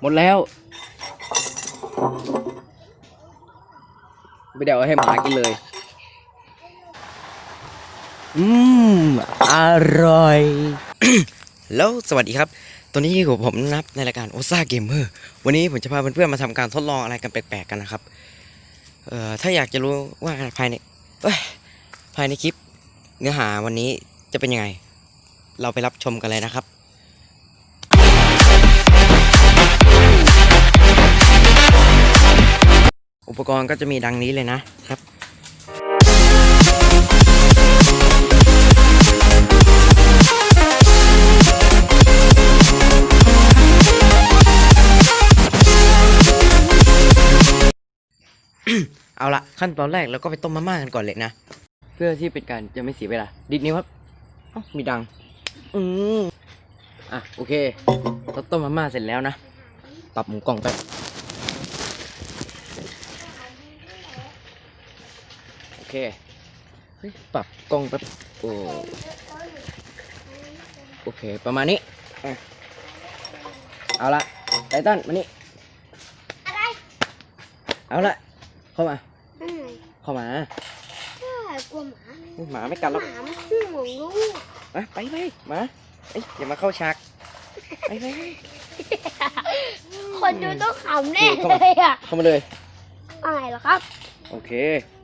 หมดแล้วไปเดี๋ยวเอาให้หมากินเลย อืม อร่อย แล้วสวัสดีครับตัวนี้อยู่กับผมนับในรายการโอซ่าเกมเมอร์ วันนี้ผมจะพาเพื่อนๆมาทำการทดลองอะไรกันแปลกๆกันนะครับ เอ่อ ถ้าอยากจะรู้ว่าภายในภายในคลิป เนื้อหาวันนี้จะเป็นยังไง เราไปรับชมกันเลยนะครับ อุปกรณ์ก็จะมีดังนี้เลยนะครับเอาละขั้นตอนแรกเราก็ไปต้มมาม่ากันก่อนเลยนะ เพื่อที่เป็นการจะไม่เสียเวลาดิดนิ้วครับอ้ามีดัง อืมอะ โอเคเราต้มมาม่าเสร็จแล้วนะ ปรับหมูกล่องไปบโอ เคเฮ้ยปรับกล้องแป๊บโอ้โอเค ประมาณนี้อะเอาละไททันมานี่ อะไรเอาละเข้ามา อืมเข้ามาใช่กลัวหมาหมาไม่กัดหรอกหมามันขี้หวงลูกมาไปไปมาเอ้ยอย่ามาเข้าฉากไปไปไปคนดูต้องขำแน่เข้าเลมายอะเข้ามาเลยอะไรเหรอครับ โอเคอืม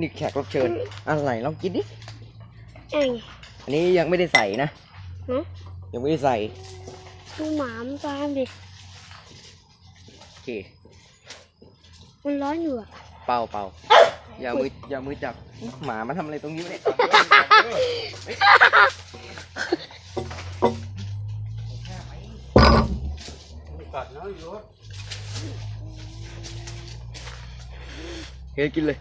นี่แขกรับเชิญอะไรลองกินดิเอ้ยอันนี้ยังไม่ได้ใส่นะหือยังไม่ได้ใส่ดูหมามันตามดิ โอเคมันร้อนอยู่อะเป่าเป่าอย่ามืออย่ามือจับหมามาทำอะไรตรงนี้วะเนี่ย เฮ้ยกินเลย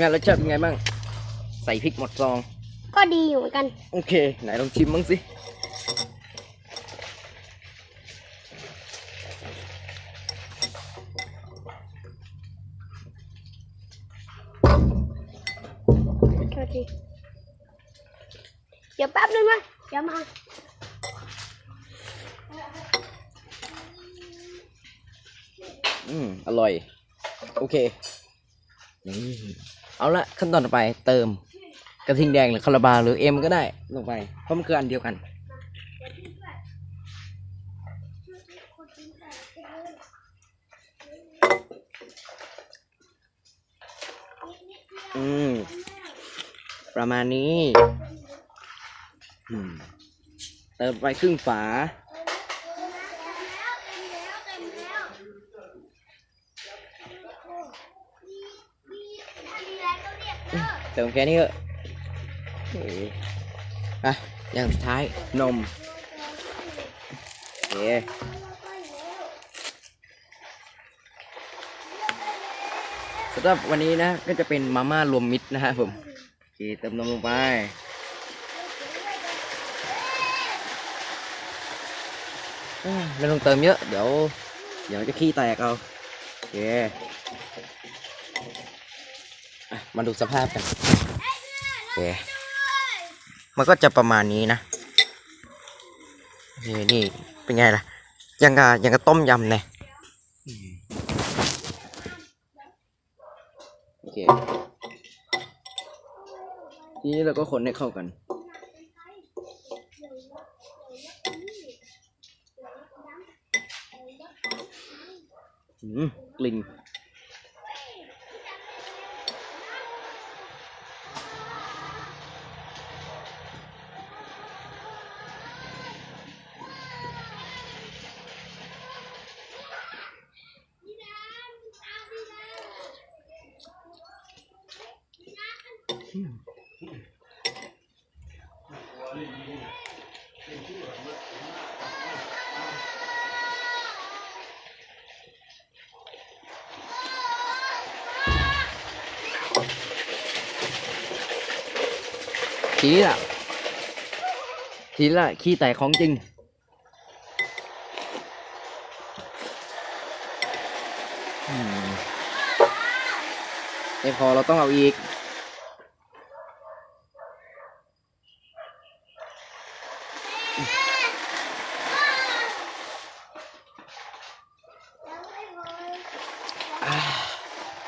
งานรสชาติเป็นไงบ้าง ใส่พริกหมดซอง ก็ดีอยู่เหมือนกัน โอเค ไหนลองชิมบ้างสิก็ดีเดี๋ยวแป๊บนึงนะเดี๋ยวมา อืมอร่อย โอเคนี่เอาละขั้นตอนต่อไปเติมกระทิงแดงหรือคาราบาหรือเอ็มก็ได้ลงไปเพราะมันคืออันเดียวกันอืมประมาณนี้ เติมไปครึ่งฝา เติมแค่นี้เถอะอะอย่างสุดท้ายนมโอเคสำหรับวันนี้นะก็จะเป็นมาม่ารวมมิตรนะฮะผมโอเคเติมนมลงไปเอ้ยไม่ต้องเติมเยอะ เดี๋ยว เดี๋ยวจะขี้แตกเอาโอเคอ่ มาดูสภาพกันโอเคมันก็จะประมาณนี้นะนี่นี่เป็นไงล่ะ ยังกะยังกะต้มยำเนี่ยโอเคทีนี้เราก็คนให้เข้ากันอืมกลิ่น ทีนี้ล่ะทีละขี้แตกของจริงไม่พอเราต้องเอาอีก ไอ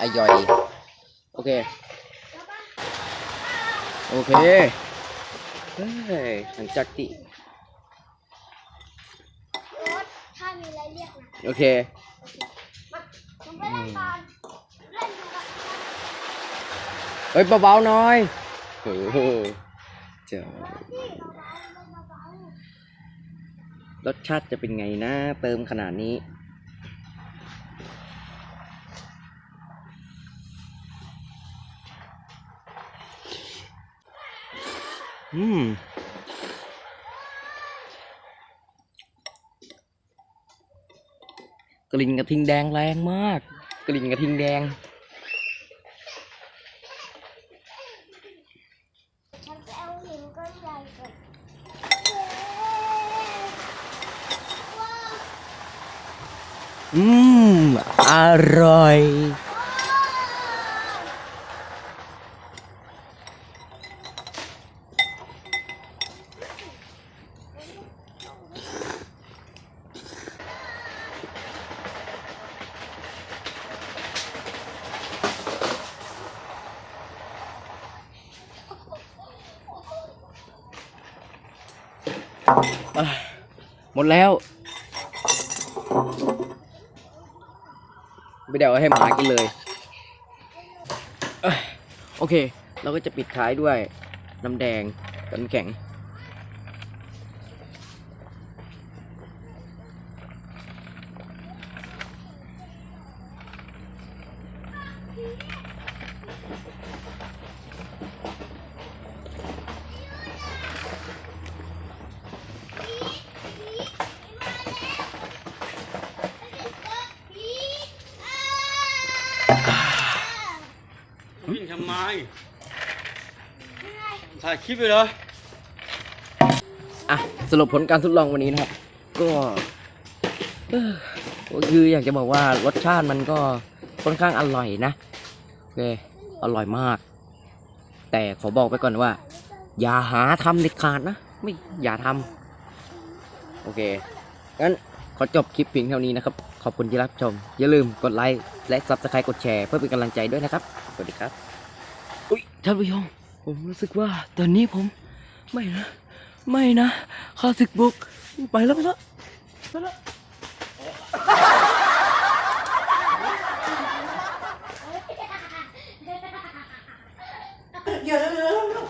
้ย่อย โอเค โอเคเฮ้ยหลังจักที่ถ้ามีอะไรเรียกนะโอเคเฮ้ยเบาๆหน่อยเออเจ้า รสชาติจะเป็นไงนะ เติมขนาดนี้ อืมกลิ่นกระทิงแดงแรงมาก กลิ่นกระทิงแดง ๆฉันไปเอาหินก้อนใหญ่ก่อนว้าว อืม อร่อย หมดแล้ว ไม่ได้เอาให้หมากินเลย โอเค เราก็จะปิดท้ายด้วยน้ำแดงกับน้ำแข่ง ถ่ายคลิปเลยเหรออะสรุปผลการทดลองวันนี้นะครับ ก็เอ่อก็คืออยากจะบอกว่ารสชาติมันก็ค่อนข้างอร่อยนะโอเคอร่อยมาก แต่ขอบอกไปก่อนว่า อย่าหาทำเด็ดขาดนะไม่อย่าทำโอเคงั้นขอจบคลิปเพียงเท่านี้นะครับ ขอบคุณที่รับชม อย่าลืมกดไลค์และซับสไครต์กดแชร์เพื่อเป็นกำลังใจด้วยนะครับ สวัสดีครับ อุ้ยท่านผู้ชมผมรู้สึกว่าตอนนี้ผมไม่นะ ไม่นะข้าศึกบุกไปแล้วไปแล้วไปแล้วเดี๋ยวเดี๋ยวเดี๋ยว